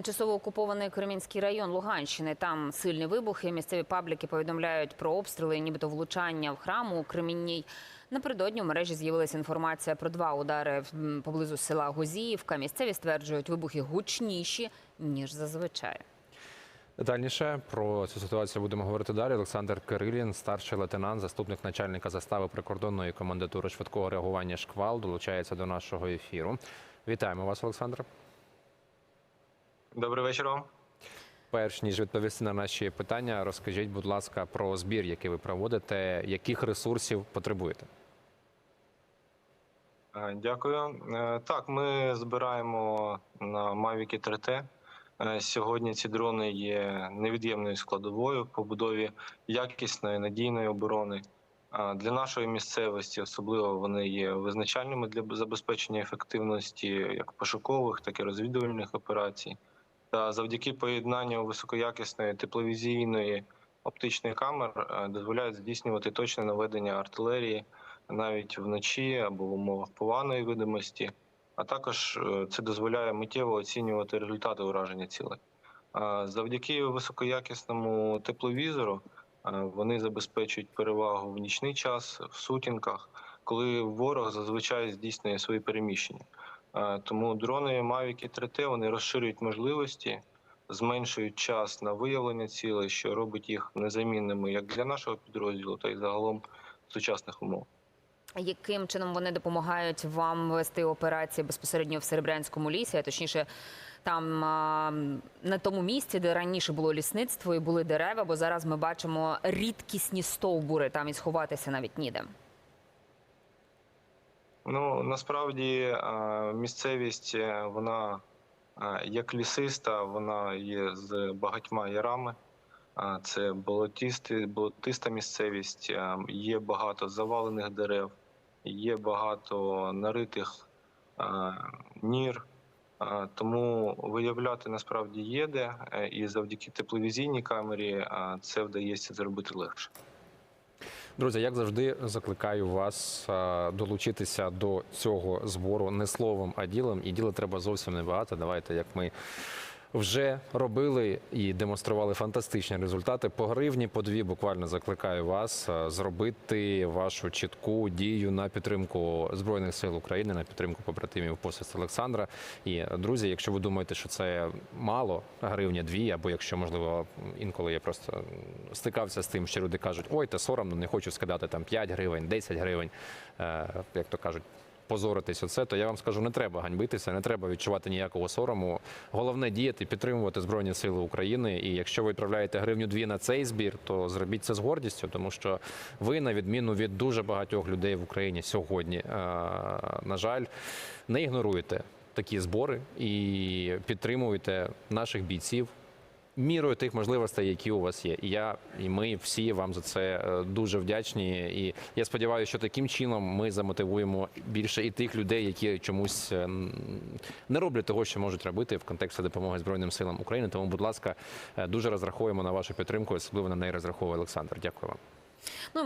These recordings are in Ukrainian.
Тимчасово окупований Кремінський район Луганщини. Там сильні вибухи. Місцеві пабліки повідомляють про обстріли, нібито влучання в храму у Кремінній. Напередодні у мережі з'явилася інформація про два удари поблизу села Гузіївка. Місцеві стверджують, вибухи гучніші ніж зазвичай. Детальніше про цю ситуацію будемо говорити далі. Олександр Кирилін, старший лейтенант, заступник начальника застави прикордонної комендатури швидкого реагування шквал, долучається до нашого ефіру. Вітаємо вас, Олександр. Добрий вечір вам. Перш ніж відповісти на наші питання, розкажіть, будь ласка, про збір, який ви проводите, яких ресурсів потребуєте? Е, Дякую. Е, Так, ми збираємо на Mavic 3T. Е, Сьогодні ці дрони є невід'ємною складовою в побудові якісної надійної оборони. Для нашої місцевості особливо вони є визначальними для забезпечення ефективності як пошукових, так і розвідувальних операцій. Та завдяки поєднанню високоякісної тепловізійної оптичної камер е, дозволяють здійснювати точне наведення артилерії навіть вночі або в умовах поганої видимості. А також е, це дозволяє миттєво оцінювати результати ураження цілей. Завдяки високоякісному тепловізору е, вони забезпечують перевагу в нічний час, в сутінках, коли ворог зазвичай здійснює свої переміщення. Е, Тому дрони Mavic 3T вони розширюють можливості, зменшують час на виявлення цілей, що робить їх незамінними як для нашого підрозділу, та й загалом сучасних умов. Яким чином вони допомагають вам вести операції безпосередньо в Серебрянському лісі, а точніше там на тому місці, де раніше було лісництво і були дерева, бо зараз ми бачимо рідкісні стовбури, там і сховатися навіть ніде. Ну насправді е, місцевість е, вона е, як лісиста, вона є з багатьма ярами. Це болотісти, болотиста місцевість, є багато завалених дерев, є багато наритих нір. Тому виявляти насправді є де, і завдяки тепловізійній камері це вдається зробити легше. Друзі, як завжди, закликаю вас долучитися до цього збору не словом, а ділом. І діла треба зовсім небагато. Давайте, як ми вже робили і демонстрували фантастичні результати. По гривні, по дві буквально закликаю вас зробити вашу чітку дію на підтримку збройних сил України, на підтримку побратимів посест Олександра. І друзі, якщо ви думаєте, що це мало гривня дві, або якщо можливо інколи я просто стикався з тим, що люди кажуть, ой, та соромно, не хочу скидати там 5 гривень, 10 гривень, е, як то кажуть. Позоритись оце, то я вам скажу, не треба ганьбитися, не треба відчувати ніякого сорому. Головне діяти, підтримувати Збройні Сили України. І якщо ви відправляєте гривню дві на цей збір, то зробіть це з гордістю, тому що ви, на відміну від дуже багатьох людей в Україні сьогодні, е, на жаль, не ігноруєте такі збори і підтримуєте наших бійців. Мірою тих можливостей, які у вас є, і я, і ми всі вам за це е, дуже вдячні. І я сподіваюся, що таким чином ми замотивуємо більше і тих людей, які чомусь е, не роблять того, що можуть робити в контексті допомоги Збройним силам України. Тому, будь ласка, е, дуже розраховуємо на вашу підтримку, особливо на неї розраховує Олександр. Дякую вам. Ну і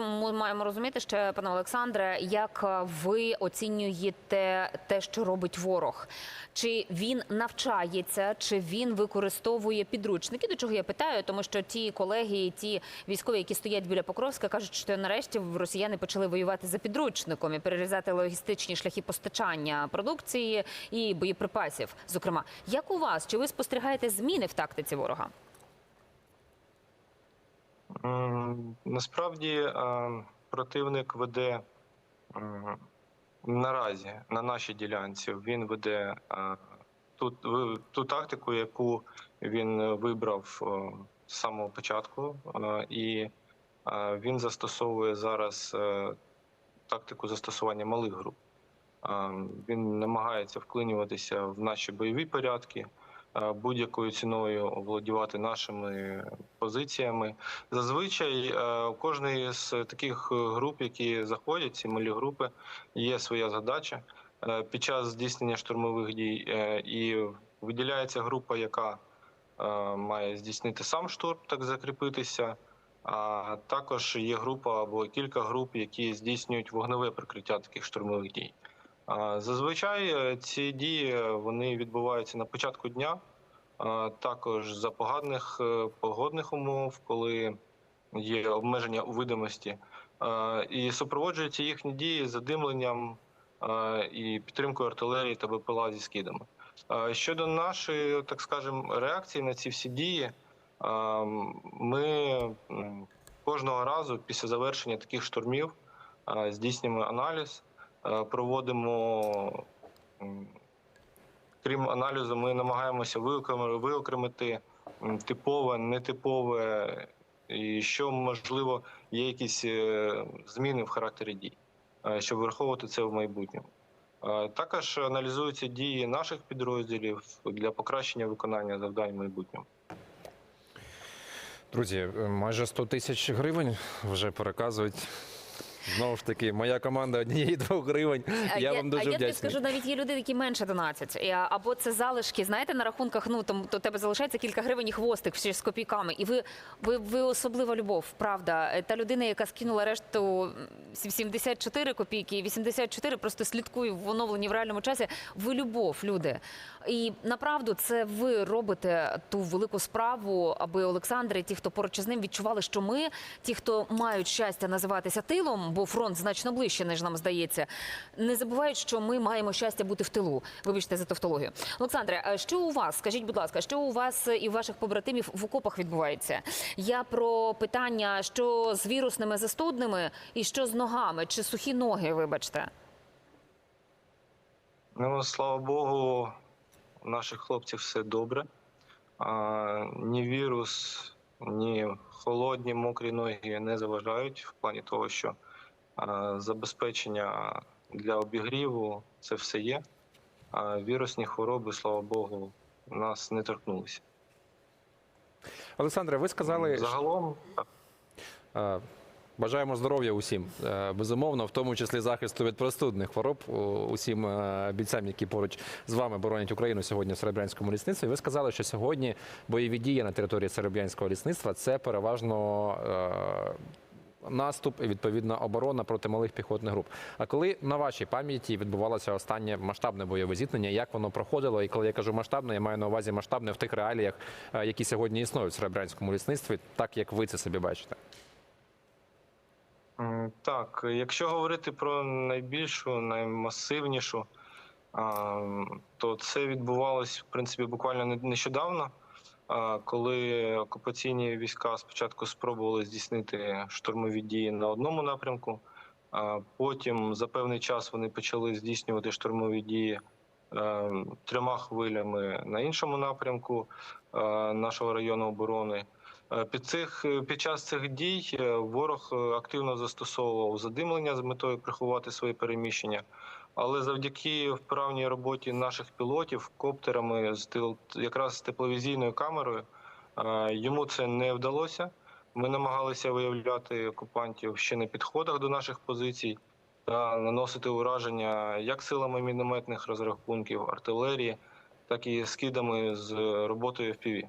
ми маємо розуміти ще, пане Олександре, як е, ви оцінюєте те, що робить ворог? Чи він навчається, чи він використовує підручники? До чого я питаю? Тому що ті колеги, ті військові, які стоять біля Покровська, кажуть, що нарешті росіяни почали воювати за підручником і перерізати логістичні шляхи постачання продукції і боєприпасів. Зокрема, як у вас чи ви спостерігаєте зміни в тактиці ворога? М, Насправді е, противник веде наразі на нашій ділянці. Він веде е, ту, ту тактику, яку він вибрав е, з самого початку, е, і він застосовує зараз тактику застосування малих груп. Він намагається вклинюватися в наші бойові порядки. Е, Будь-якою ціною оволодівати нашими позиціями. Зазвичай е, у кожної з таких груп, які заходять, ці малі групи, є своя задача Е, під час здійснення штурмових дій. І виділяється група, яка має здійснити сам штурм, так закріпитися. А також є група або кілька груп, які здійснюють вогневе прикриття таких штурмових дій. Зазвичай е, ці дії е, вони відбуваються на початку дня. також за поганих е, погодних умов, коли є обмеження у видимості, і супроводжуються їхні дії задимленням і підтримкою артилерії та БПЛА зі скидами. Щодо нашої, так скажемо, реакції на ці всі дії, ми кожного разу після завершення таких штурмів здійснюємо аналіз, проводимо. Крім аналізу, ми намагаємося виокремити типове, нетипове, і що можливо є якісь е, зміни в характері дій, е, щоб враховувати це в майбутньому. Е, Також аналізуються дії наших підрозділів для покращення виконання завдань в майбутньому. Друзі, майже 100 тисяч гривень вже переказують. Знову ж таки, моя команда однієї двох гривень. А Я вам дуже а я тобі вдячний. скажу, навіть є люди, які менше донатять. І, а, Або це залишки, знаєте, на рахунках, ну там то тебе залишається кілька гривень і хвостик ще з копійками. І ви, ви, ви особлива любов, правда. Е, Та людина, яка скинула решту м, 74 копійки і 84, просто слідкую в оновленні в реальному часі. Ви любов, люди. І направду це ви робите ту велику справу, аби Олександр і ті, хто поруч із ним, відчували, що ми, ті, хто мають щастя називатися тилом, бо фронт значно ближче, ніж нам здається, не забувають, що ми маємо щастя бути в тилу. Вибачте за тавтологію. Олександре, що у вас? Скажіть, будь ласка, що у вас і ваших побратимів в окопах відбувається? Я про питання, що з вірусними застудними і що з ногами, чи сухі ноги, вибачте. Ну, слава Богу, у наших хлопців все добре. А, ні вірус, ні холодні, мокрі ноги не заважають в плані того, що забезпечення для обігріву це все є. А вірусні хвороби, слава Богу, нас не торкнулися. Олександре, ви сказали, Загалом, Бажаємо здоров'я усім, Е, безумовно, в тому числі захисту від простудних хвороб усім е, бійцям, які поруч з вами боронять Україну сьогодні в Серебрянському лісництві. Ви сказали, що сьогодні бойові дії на території Серебрянського лісництва це переважно е, наступ і відповідна оборона проти малих піхотних груп. А коли на вашій пам'яті відбувалося останнє масштабне бойове зіткнення, як воно проходило? І коли я кажу масштабне, я маю на увазі масштабне в тих реаліях, е, які сьогодні існують в Серебрянському лісництві, так як ви це собі бачите. Так, якщо говорити про найбільшу, наймасивнішу, то це відбувалось в принципі буквально нещодавно, коли окупаційні війська спочатку спробували здійснити штурмові дії на одному напрямку, а потім за певний час вони почали здійснювати штурмові дії е, трьома хвилями на іншому напрямку е, нашого району оборони. Е, Під цих під час цих дій ворог активно застосовував задимлення з метою приховати свої переміщення. Але завдяки вправній роботі наших пілотів коптерами з якраз з тепловізійною камерою е, йому це не вдалося. Ми намагалися виявляти окупантів ще на підходах до наших позицій та наносити ураження як силами мінометних розрахунків, артилерії, так і скидами з роботою FPV.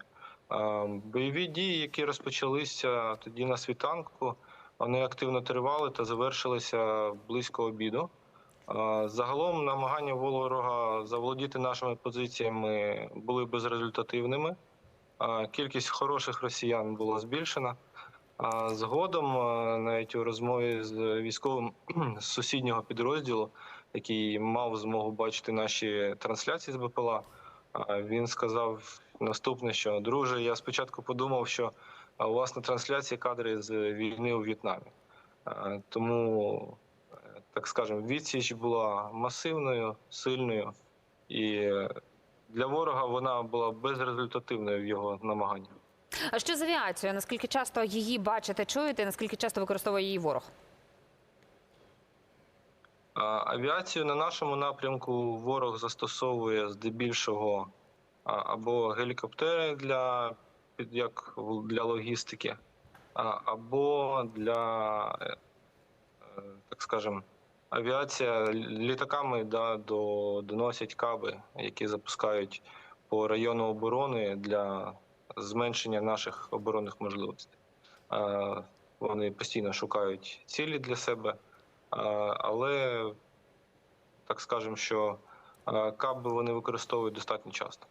Е, Бойові дії, які розпочалися тоді на світанку, вони активно тривали та завершилися близько обіду. Загалом намагання ворога заволодіти нашими позиціями були безрезультативними. Кількість хороших росіян була збільшена. Згодом, навіть у розмові з військовим з сусіднього підрозділу, який мав змогу бачити наші трансляції з БПЛА, він сказав наступне: що друже, я спочатку подумав, що у вас на трансляції кадри з війни у В'єтнамі. Тому, так скажемо, відсіч була масивною, сильною, і для ворога вона була безрезультативною в його намаганнях. А що з авіацією? Наскільки часто її бачите, чуєте? Наскільки часто використовує її ворог? А, Авіацію на нашому напрямку ворог застосовує здебільшого а, або гелікоптери для як для логістики, а, або для, е, е, так скажем, авіація літаками да, до, доносять каби, які запускають по району оборони для зменшення наших оборонних можливостей. Вони постійно шукають цілі для себе. Але так скажемо, що каби вони використовують достатньо часто.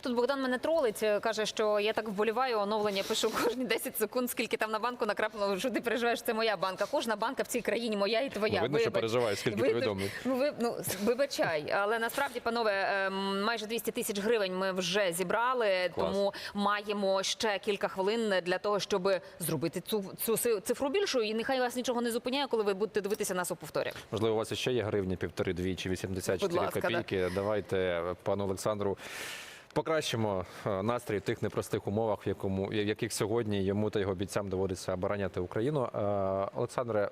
Тут Богдан мене тролить, е, каже, що я так вболіваю оновлення, пишу кожні 10 секунд, скільки там на банку накрапнуло, що ти переживаєш, це моя банка. Кожна банка в цій країні моя і твоя. Ну, видно, що Вибач. переживаєш, скільки Ви- повідомлень. Ну, ви, ну, вибачай, але насправді, панове, ем, майже 200 тисяч гривень ми вже зібрали, Клас. тому маємо ще кілька хвилин для того, щоб зробити цю, цю си- цифру більшою. І нехай вас нічого не зупиняє, коли ви будете дивитися нас у повторі. Можливо, у вас ще є гривні, півтори, дві чи 84 Будь ласка, копійки. Давайте пану Олександру покращимо е, настрій в тих непростих умовах, в якому в яких сьогодні йому та його бійцям доводиться обороняти Україну. Е, Олександре,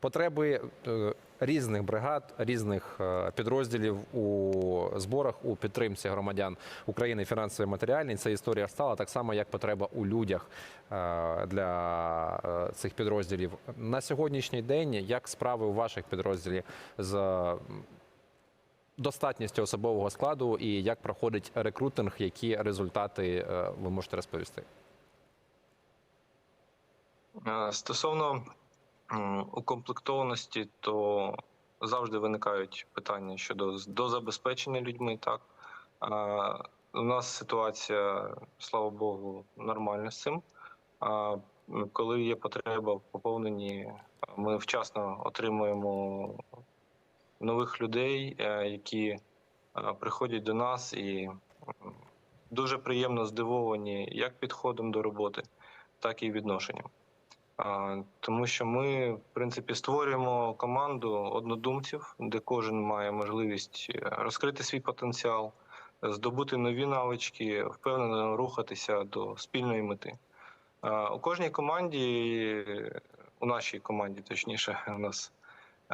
потреби е, різних бригад, різних підрозділів у зборах у підтримці громадян України фінансово матеріальній. Це історія стала так само, як потреба у людях для цих підрозділів. На сьогоднішній день як справи у ваших підрозділів з достатністю особового складу і як проходить рекрутинг, які результати е, ви можете розповісти? Е, Стосовно укомплектованості, то завжди виникають питання щодо з- дозабезпечення людьми. Так у нас ситуація, слава Богу, нормальна з цим. Коли є потреба в поповненні, ми вчасно отримуємо нових людей, е, які е, приходять до нас і дуже приємно здивовані як підходом до роботи, так і відношенням. Тому що ми, в принципі, створюємо команду однодумців, де кожен має можливість е, розкрити свій потенціал, здобути нові навички, впевнено рухатися до спільної мети. У кожній команді, у нашій команді, точніше, у нас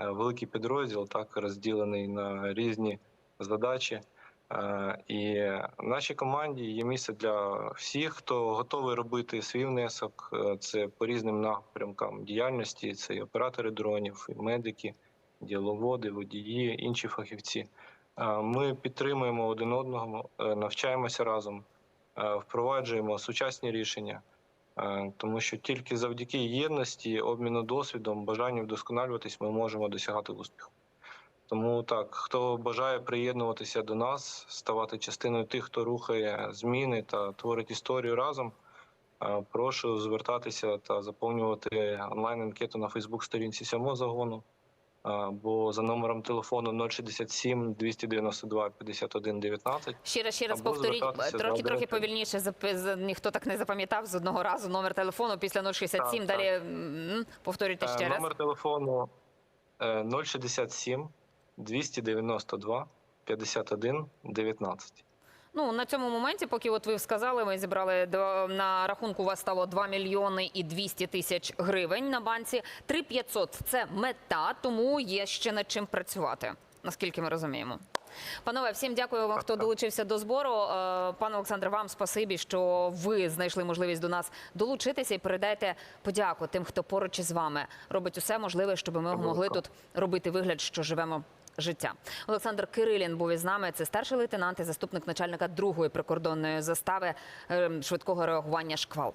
великий підрозділ, так розділений на різні задачі. Е, І нашій команді є місце для всіх, хто готовий робити свій внесок. Е, Це по різним напрямкам діяльності. Це і оператори дронів, і медики, діловоди, водії, інші фахівці. Е, Ми підтримуємо один одного, е, навчаємося разом, е, впроваджуємо сучасні рішення. Е, Тому що тільки завдяки єдності, обміну досвідом, бажанню вдосконалюватись, ми можемо досягати успіху. Тому так, хто бажає приєднуватися до нас, ставати частиною тих, хто рухає зміни та творить історію разом. е, Прошу звертатися та заповнювати онлайн-анкету на Фейсбук-сторінці сьомого загону або за номером телефону 067 292 51 19. Ще раз, ще раз повторіть, трохи трохи повільніше. Ніхто так не запам'ятав з одного разу номер телефону після 067. Так, Далі м, повторюйте Е, ще раз. Номер телефону е, 067 292 51 19. Ну на цьому моменті, поки от ви сказали, ми зібрали до на рахунку. У вас стало 2 мільйони і 200 тисяч гривень на банці. 3500 – це мета, тому є ще над чим працювати. Наскільки ми розуміємо. Панове, всім дякую вам, хто долучився до збору. Е, Пане Олександре, вам спасибі, що ви знайшли можливість до нас долучитися і передайте подяку тим, хто поруч із вами робить усе можливе, щоб ми могли тут робити вигляд, що живемо життя. Олександр Кирилін був із нами. Це старший лейтенант і заступник начальника другої прикордонної застави е, швидкого реагування «Шквал».